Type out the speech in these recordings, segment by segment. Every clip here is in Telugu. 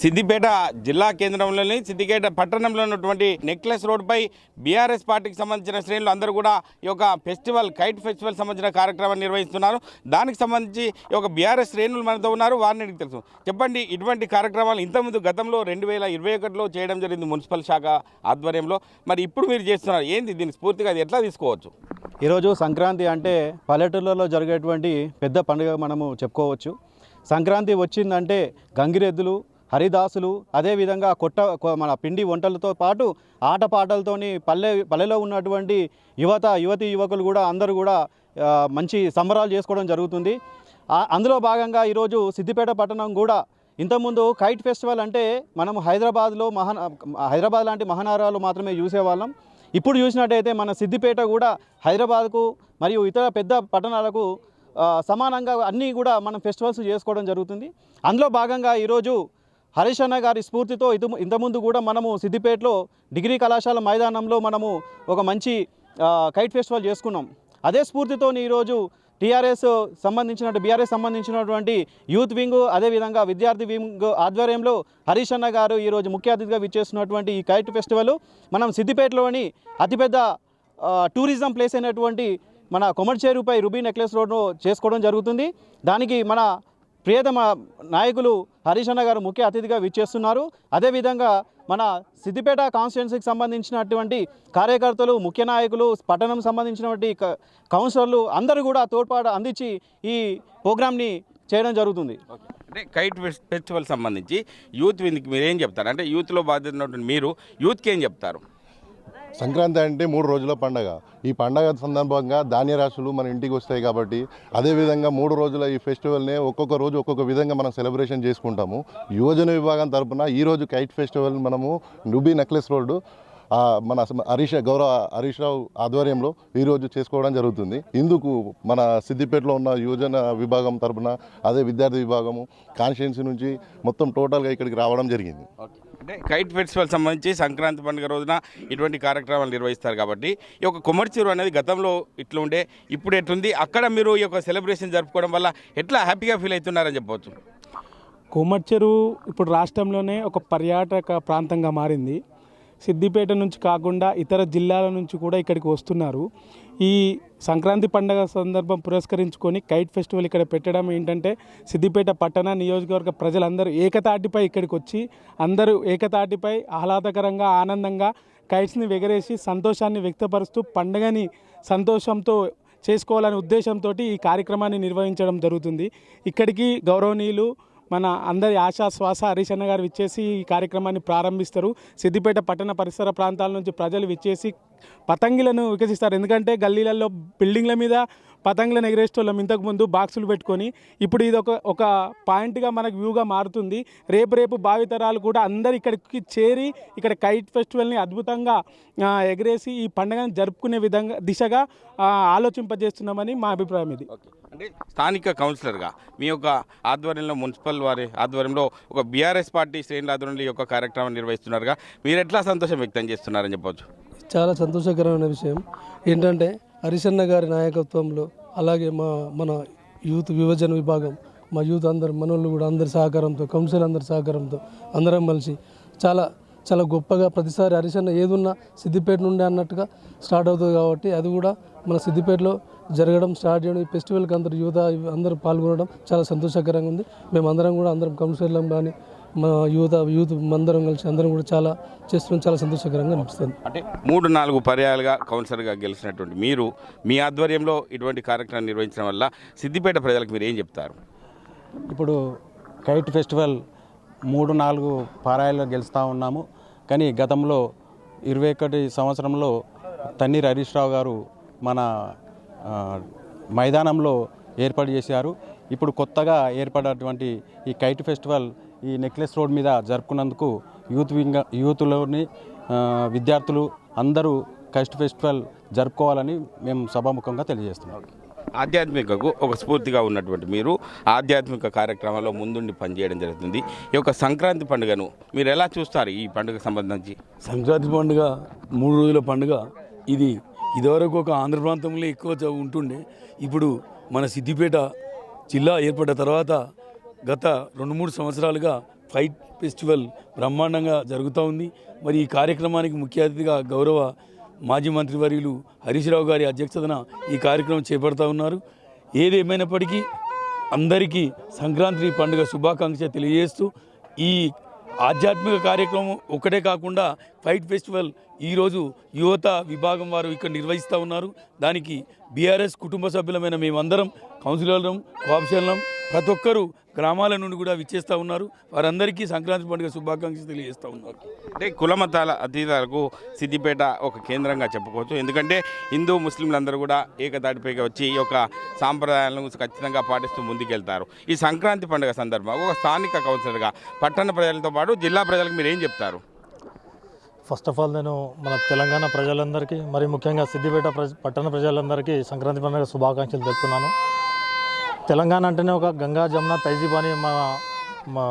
సిద్దిపేట జిల్లా కేంద్రంలోని సిద్దిపేట పట్టణంలో ఉన్నటువంటి నెక్లెస్ రోడ్పై బీఆర్ఎస్ పార్టీకి సంబంధించిన శ్రేణులు అందరూ కూడా ఈ యొక్క ఫెస్టివల్ కైట్ ఫెస్టివల్ సంబంధించిన కార్యక్రమాన్ని నిర్వహిస్తున్నారు. దానికి సంబంధించి ఈ యొక్క బీఆర్ఎస్ శ్రేణులు మనతో ఉన్నారు. వారిని తెలుసు. చెప్పండి ఇటువంటి కార్యక్రమాలు ఇంతకుముందు గతంలో రెండు వేల ఇరవై ఒకటిలో చేయడం జరిగింది మున్సిపల్ శాఖ ఆధ్వర్యంలో. మరి ఇప్పుడు మీరు చేస్తున్నారు. ఏంది దీని స్ఫూర్తిగా అది ఎట్లా తీసుకోవచ్చు? ఈరోజు సంక్రాంతి అంటే పల్లెటూళ్ళలో జరిగేటువంటి పెద్ద పండుగ మనము చెప్పుకోవచ్చు. సంక్రాంతి వచ్చిందంటే గంగిరెద్దులు హరిదాసులు అదేవిధంగా కొట్ట మన పిండి వంటలతో పాటు ఆటపాటలతోని పల్లె పల్లెలో ఉన్నటువంటి యువత యువతి యువకులు కూడా అందరూ కూడా మంచి సంబరాలు చేసుకోవడం జరుగుతుంది. అందులో భాగంగా ఈరోజు సిద్దిపేట పట్టణం కూడా ఇంతకుముందు కైట్ ఫెస్టివల్ అంటే మనం హైదరాబాద్లో మహా హైదరాబాద్ లాంటి మహానగరాలు మాత్రమే చూసేవాళ్ళం. ఇప్పుడు చూసినట్టయితే మన సిద్దిపేట కూడా హైదరాబాద్కు మరియు ఇతర పెద్ద పట్టణాలకు సమానంగా అన్నీ కూడా మనం ఫెస్టివల్స్ చేసుకోవడం జరుగుతుంది. అందులో భాగంగా ఈరోజు హరీష్ అన్న గారి స్ఫూర్తితో ఇది ఇంతకుముందు కూడా మనము సిద్దిపేటలో డిగ్రీ కళాశాల మైదానంలో మనము ఒక మంచి కైట్ ఫెస్టివల్ చేసుకున్నాం. అదే స్ఫూర్తితో ఈరోజు టీఆర్ఎస్ సంబంధించిన బీఆర్ఎస్ సంబంధించినటువంటి యూత్ వింగ్ అదేవిధంగా విద్యార్థి వింగ్ ఆధ్వర్యంలో హరీష్ అన్న గారు ఈరోజు ముఖ్య అతిథిగా విచ్చేస్తున్నటువంటి ఈ కైట్ ఫెస్టివల్ మనం సిద్దిపేటలోని అతిపెద్ద టూరిజం ప్లేస్ అయినటువంటి మన కొమర్చేరుపై రుబీ నెక్లెస్ రోడ్ను చేసుకోవడం జరుగుతుంది. దానికి మన ప్రియతమ నాయకులు హరీష్ గారు ముఖ్య అతిథిగా విచ్చేస్తున్నారు. అదేవిధంగా మన సిద్దిపేట కాన్స్టిట్యున్సీకి సంబంధించినటువంటి కార్యకర్తలు ముఖ్య నాయకులు పట్టణం సంబంధించినటువంటి క- కౌన్సిలర్లు అందరూ కూడా తోడ్పాటు అందించి ఈ ప్రోగ్రామ్ని చేయడం జరుగుతుంది. అంటే కైట్ ఫెస్టివల్ సంబంధించి యూత్ వింగ్కి మీరు ఏం చెప్తారు? అంటే యూత్లో బాధ్యత ఉన్నటువంటి మీరు యూత్కి ఏం చెప్తారు? సంక్రాంతి అంటే మూడు రోజుల పండగ. ఈ పండగ సందర్భంగా ధాన్య రాశులు మన ఇంటికి వస్తాయి కాబట్టి అదేవిధంగా మూడు రోజుల ఈ ఫెస్టివల్ని ఒక్కొక్క రోజు ఒక్కొక్క విధంగా మనం సెలబ్రేషన్ చేసుకుంటాము. యువజన విభాగం తరపున ఈ రోజు కైట్ ఫెస్టివల్ మనము నుబీ నెక్లెస్ రోడ్డు మన సమ- హరీష్ గౌరవ హరీష్ రావు ఆధ్వర్యంలో ఈరోజు చేసుకోవడం జరుగుతుంది. ఇందుకు మన సిద్దిపేటలో ఉన్న యువజన విభాగం తరపున అదే విద్యార్థి విభాగము కాన్స్టిట్యున్సీ నుంచి మొత్తం టోటల్గా ఇక్కడికి రావడం జరిగింది. అంటే కైట్ ఫెస్టివల్ సంబంధించి సంక్రాంతి పండుగ రోజున ఇటువంటి కార్యక్రమాలు నిర్వహిస్తారు కాబట్టి ఈ యొక్క కొమర్చీరు అనేది గతంలో ఇట్లా ఉండే ఇప్పుడు ఎట్లుంది అక్కడ మీరు ఈ యొక్క సెలబ్రేషన్ జరుపుకోవడం వల్ల ఎట్లా హ్యాపీగా ఫీల్ అవుతున్నారని చెప్పవచ్చు? కోమర్చెరు ఇప్పుడు రాష్ట్రంలోనే ఒక పర్యాటక ప్రాంతంగా మారింది. సిద్దిపేట నుంచి కాకుండా ఇతర జిల్లాల నుంచి కూడా ఇక్కడికి వస్తున్నారు. ఈ సంక్రాంతి పండగ సందర్భం పురస్కరించుకొని కైట్ ఫెస్టివల్ ఇక్కడ పెట్టడం ఏంటంటే సిద్దిపేట పట్టణ నియోజకవర్గ ప్రజలందరూ ఏకతాటిపై ఇక్కడికి వచ్చి అందరూ ఏకతాటిపై ఆహ్లాదకరంగా ఆనందంగా కైట్స్ని ఎగరేసి సంతోషాన్ని వ్యక్తపరుస్తూ పండగని సంతోషంతో చేసుకోవాలనే ఉద్దేశంతో ఈ కార్యక్రమాన్ని నిర్వహించడం జరుగుతుంది. ఇక్కడికి గౌరవనీయులు మన అందరి ఆశా శ్వాస హరీష్ గారు విచ్చేసి ఈ కార్యక్రమాన్ని ప్రారంభిస్తారు. సిద్దిపేట పట్టణ పరిసర ప్రాంతాల నుంచి ప్రజలు విచ్చేసి పతంగిలను వికసిస్తారు. ఎందుకంటే గల్లీలలో బిల్డింగ్ల మీద పతంగులను ఎగరేసేటోళ్ళం ఇంతకుముందు బాక్సులు పెట్టుకొని ఇప్పుడు ఇది ఒక ఒక పాయింట్గా మనకు వ్యూగా మారుతుంది. రేపు రేపు భావితరాలు కూడా అందరు ఇక్కడికి చేరి ఇక్కడ కైట్ ఫెస్టివల్ని అద్భుతంగా ఎగరేసి ఈ పండుగను జరుపుకునే విధంగా దిశగా ఆలోచింపజేస్తున్నామని మా అభిప్రాయం ఇది. అంటే స్థానిక కౌన్సిలర్గా మీ యొక్క ఆధ్వర్యంలో మున్సిపల్ వారి ఆధ్వర్యంలో ఒక బీఆర్ఎస్ పార్టీ శ్రేణుల ఆధ్వర్యంలో ఈ యొక్క కార్యక్రమం నిర్వహిస్తున్నారుగా. మీరు ఎట్లా సంతోషం వ్యక్తం చేస్తున్నారని చెప్పవచ్చు చాలా సంతోషకరమైన విషయం. ఏంటంటే హరిశన్న గారి నాయకత్వంలో అలాగే మా మన యూత్ విభజన విభాగం మా యూత్ అందరు మనోళ్ళు కూడా అందరి సహకారంతో కౌన్సిల్ అందరి సహకారంతో అందరం కలిసి చాలా చాలా గొప్పగా ప్రతిసారి హరిశన్న ఏదున్నా సిద్దిపేట నుండి అన్నట్టుగా స్టార్ట్ అవుతుంది కాబట్టి అది కూడా మన సిద్దిపేటలో జరగడం స్టార్ట్ చేయడం ఈ ఫెస్టివల్కి అందరు యువత అందరూ పాల్గొనడం చాలా సంతోషకరంగా ఉంది. మేము అందరం కూడా అందరం కౌన్సిలర్లం కానీ మా యువత యూత్ అందరం కలిసి అందరం కూడా చాలా చేస్తున్నాం. చాలా సంతోషకరంగా అనిపిస్తుంది. అంటే మూడు నాలుగు పర్యాలుగా కౌన్సిలర్గా గెలిచినటువంటి మీరు మీ ఆధ్వర్యంలో ఇటువంటి కార్యక్రమం నిర్వహించడం వల్ల సిద్దిపేట ప్రజలకు మీరు ఏం చెప్తారు? ఇప్పుడు కైట్ ఫెస్టివల్ మూడు నాలుగు పారాయాల్లో గెలుస్తూ ఉన్నాము. కానీ గతంలో ఇరవై ఒకటి సంవత్సరంలో తన్నీర్ హరీష్ రావు గారు మన మైదానంలో ఏర్పాటు చేశారు. ఇప్పుడు కొత్తగా ఏర్పడినటువంటి ఈ కైట్ ఫెస్టివల్ ఈ నెక్లెస్ రోడ్ మీద జరుపుకున్నందుకు యూత్ వింగ యూత్లోని విద్యార్థులు అందరూ కైట్ ఫెస్టివల్ జరుపుకోవాలని మేము సభాముఖంగా తెలియజేస్తున్నాం. ఆధ్యాత్మికకు ఒక స్ఫూర్తిగా ఉన్నటువంటి మీరు ఆధ్యాత్మిక కార్యక్రమాల్లో ముందుండి పనిచేయడం జరుగుతుంది. ఈ యొక్క సంక్రాంతి పండుగను మీరు ఎలా చూస్తారు ఈ పండుగ సంబంధించి? సంక్రాంతి పండుగ మూడు రోజుల పండుగ ఇది ఇదివరకు ఒక ఆంధ్ర ప్రాంతంలో ఎక్కువ ఉంటుండే. ఇప్పుడు మన సిద్దిపేట జిల్లా ఏర్పడ్డ తర్వాత గత రెండు మూడు సంవత్సరాలుగా ఫైట్ ఫెస్టివల్ బ్రహ్మాండంగా జరుగుతూ ఉంది. మరి ఈ కార్యక్రమానికి ముఖ్య అతిథిగా గౌరవ మాజీ మంత్రివర్యులు హరీష్ రావు గారి అధ్యక్షతన ఈ కార్యక్రమం చేపడతా ఉన్నారు. ఏదేమైనప్పటికీ అందరికీ సంక్రాంతి పండుగ శుభాకాంక్ష తెలియజేస్తూ ఈ ఆధ్యాత్మిక కార్యక్రమం ఒకటే కాకుండా ఫైట్ ఫెస్టివల్ ఈరోజు యువత విభాగం వారు ఇక్కడ నిర్వహిస్తూ ఉన్నారు. దానికి బీఆర్ఎస్ కుటుంబ సభ్యులమైన మేమందరం కౌన్సిలర్లం కోఆప్షన్లం ప్రతి ఒక్కరూ గ్రామాల నుండి కూడా విచ్చేస్తూ ఉన్నారు. వారందరికీ సంక్రాంతి పండుగ శుభాకాంక్షలు తెలియజేస్తూ ఉన్నారు అంటే కులమతాల అతీతాలకు సిద్దిపేట ఒక కేంద్రంగా చెప్పుకోవచ్చు. ఎందుకంటే హిందూ ముస్లింలందరూ కూడా ఏకదాటిపైకి వచ్చి ఈ యొక్క సాంప్రదాయాలను ఖచ్చితంగా పాటిస్తూ ముందుకెళ్తారు. ఈ సంక్రాంతి పండుగ సందర్భంగా ఒక స్థానిక కౌన్సిలర్గా పట్టణ ప్రజలతో పాటు జిల్లా ప్రజలకు మీరు ఏం చెప్తారు? ఫస్ట్ ఆఫ్ ఆల్ నేను మన తెలంగాణ ప్రజలందరికీ మరి ముఖ్యంగా సిద్దిపేట ప్రజ పట్టణ ప్రజలందరికీ సంక్రాంతి పండుగ శుభాకాంక్షలు తెలుపుతున్నాను. తెలంగాణ అంటేనే ఒక గంగా జమున తైజీబ్ అని మా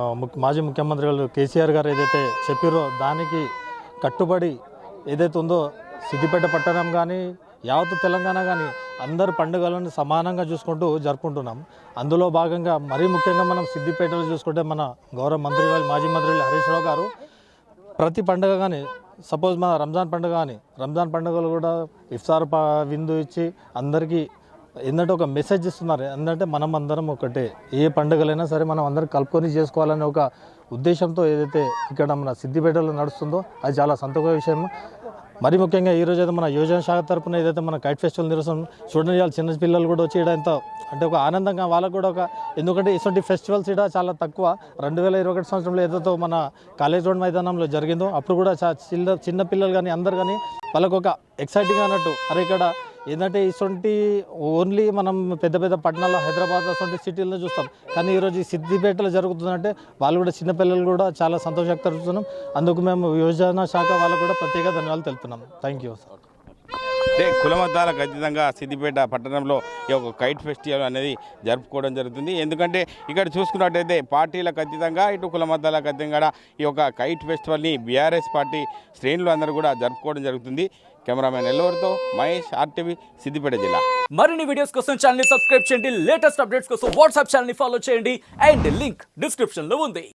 మాజీ ముఖ్యమంత్రి వాళ్ళు కేసీఆర్ గారు ఏదైతే చెప్పారో దానికి కట్టుబడి ఏదైతే ఉందో సిద్దిపేట పట్టణం కానీ యావత్ తెలంగాణ కానీ అందరు పండుగలను సమానంగా చూసుకుంటూ జరుపుకుంటున్నాం. అందులో భాగంగా మరీ ముఖ్యంగా మనం సిద్దిపేటలో చూసుకుంటే మన గౌరవ మంత్రి గారు మాజీ మంత్రి హరీష్ రావు గారు ప్రతి పండుగ కానీ సపోజ్ మన రంజాన్ పండుగ అని రంజాన్ పండుగలు కూడా ఇఫ్తార్ విందు ఇచ్చి అందరికీ ఏంటంటే ఒక మెసేజ్ ఇస్తున్నారు. ఏంటంటే మనం అందరం ఒకటే. ఏ పండుగలైనా సరే మనం అందరం కలుపుకొని చేసుకోవాలనే ఒక ఉద్దేశంతో ఏదైతే ఇక్కడ మన సిద్దిపేటలో నడుస్తుందో అది చాలా సంతోష విషయం మరి ముఖ్యంగా ఈ రోజు అయితే మన యోజన శాఖ తరపున ఏదైతే మన కైట్ ఫెస్టివల్ నిరసన చూడండి చిన్న పిల్లలు కూడా వచ్చి ఎంత అంటే ఒక ఆనందంగా వాళ్ళకు కూడా ఒక ఎందుకంటే ఇటువంటి ఫెస్టివల్స్ ఇక్కడ చాలా తక్కువ. రెండు వేల ఇరవై ఒకటి సంవత్సరంలో ఏదైతే మన కాలేజ్ రోడ్ మైదానంలో జరిగిందో అప్పుడు కూడా చిన్న చిన్న పిల్లలు కానీ అందరు కానీ వాళ్ళకు ఒక ఎక్సైటింగ్ అన్నట్టు. అరే ఇక్కడ ఏంటంటే ఇటువంటి ఓన్లీ మనం పెద్ద పెద్ద పట్టణాల్లో హైదరాబాద్ అటువంటి సిటీల్లో చూస్తాం. కానీ ఈరోజు ఈ సిద్దిపేటలో జరుగుతుందంటే వాళ్ళు కూడా చిన్నపిల్లలు కూడా చాలా సంతోషంగా తెలుపుతున్నాం అందుకు మేము యోజన శాఖ వాళ్ళకు కూడా ప్రత్యేక ధన్యవాదాలు తెలుపుతున్నాం. థ్యాంక్ యూ సార్ అంటే కులమతాల ఖచ్చితంగా సిద్దిపేట పట్టణంలో ఈ యొక్క కైట్ ఫెస్టివల్ అనేది జరుపుకోవడం జరుగుతుంది. ఎందుకంటే ఇక్కడ చూసుకున్నట్టయితే పార్టీలకు ఖచ్చితంగా ఇటు కులమతాల ఖచ్చితంగా ఈ యొక్క కైట్ ఫెస్టివల్ని బీఆర్ఎస్ పార్టీ శ్రేణులు అందరూ కూడా జరుపుకోవడం జరుగుతుంది. కెమెరామెన్ ఎల్లవరితో మహేష్ ఆర్టీవీ సిద్దిపేట జిల్లా. మరిన్ని వీడియోస్ కోసం ఛానల్ సబ్స్క్రైబ్ చేయండి. లేటెస్ట్ అప్డేట్స్ కోసం వాట్సాప్ ఛానల్ ఫాలో చేయండి. అండ్ లింక్ డిస్క్రిప్షన్లో ఉంది.